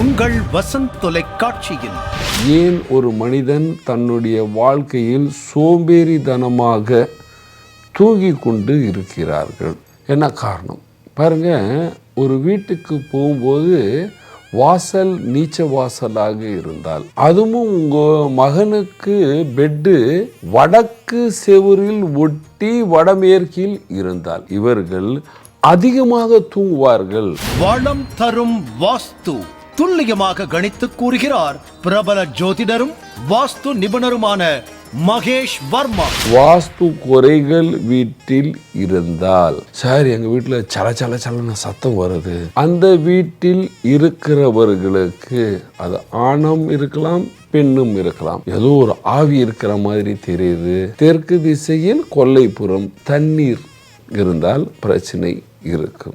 உங்கள் வசந்த் தொலைக்காட்சியில். ஏன் ஒரு மனிதன் தன்னுடைய வாழ்க்கையில் சோம்பேறித்தனமாக தூங்கிக் கொண்டு இருக்கிறார்கள்? என்ன காரணம்? பாருங்க ஒரு வீட்டுக்கு போகும்போது வாசல் நீச்ச வாசலாக இருந்தால் அதுவும் உங்க மகனுக்கு பெட்டு வடக்கு செவுரில் ஒட்டி வடமேற்கில் இருந்தால் இவர்கள் அதிகமாக தூங்குவார்கள். வளம் தரும் வாஸ்து. துல்லியமாக கணித்து கூறுகிறார். பிரபல ஜோதிடரும் வாஸ்து நிபுணருமான மகேஷ் வர்மா. வாஸ்து குறைகள் வீட்டில் இருந்தால். சார் எங்க வீட்டுல சல சல சலன சத்தம் வருது. அந்த வீட்டில் இருக்கிறவர்களுக்கு அது ஆணும் இருக்கலாம் பெண்ணும் இருக்கலாம். ஏதோ ஒரு ஆவி இருக்கிற மாதிரி தெரியுது. தெற்கு திசையில் கொல்லைப்புறம் தண்ணீர் இருந்தால் பிரச்சனை இருக்கும்.